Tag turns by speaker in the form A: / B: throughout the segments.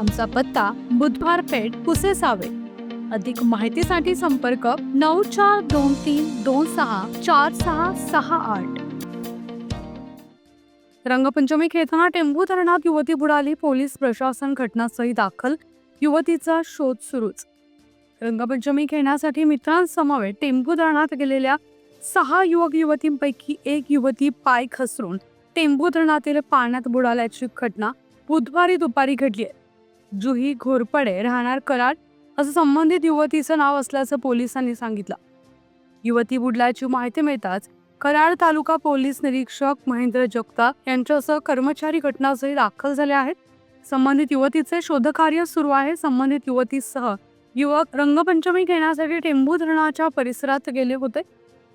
A: आमचा पत्ता बुधवार पेठ कुसेसावे. अधिक माहितीसाठी संपर्क नऊ चार दोन तीन दोन सहा चार सहा सहा आठ. रंगपंचमी खेळताना टेंभू धरणात युवती बुडाली पोलीस प्रशासन घटनास्थळी दाखल युवतीचा शोध सुरूच. रंगपंचमी खेळण्यासाठी मित्रांसमवेत टेंभू धरणात गेलेल्या सहा युवक युवतींपैकी एक युवती पाय खसरून टेंभू धरणातील पाण्यात बुडाल्याची घटना बुधवारी दुपारी घडली आहे. जुही घोरपडे राहणार कराड असं संबंधित युवतीचं नाव असल्याचं पोलिसांनी सांगितलं. युवती बुडल्याची माहिती मिळताच कराड तालुका पोलीस निरीक्षक महेंद्र जगताप यांच्यासह कर्मचारी घटनास्थळी दाखल झाले आहेत. संबंधित युवतीचे शोधकार्य सुरू आहे. संबंधित युवतीसह युवक रंगपंचमी खेळण्यासाठी टेंभू धरणाच्या परिसरात गेले होते.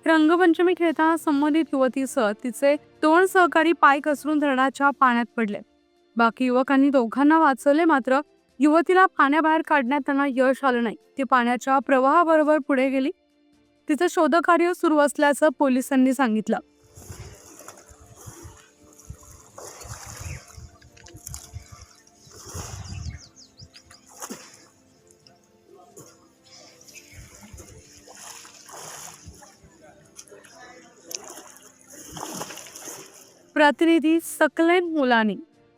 A: रंगपंचमी खेळताना संबंधित युवतीसह तिचे दोन सहकारी पाय घसरून धरणाच्या पाण्यात पडले. बाकी युवकांनी दोघांना वाचवले मात्र युवतीला पाण्याबाहेर काढण्यात त्यांना यश आलं नाही. ती पाण्याच्या प्रवाहाबरोबर पुढे गेली. तिचं शोधकार्य सुरू असल्याचं पोलिसांनी सांगितलं. प्रतिनिधी सकलेन मुलानी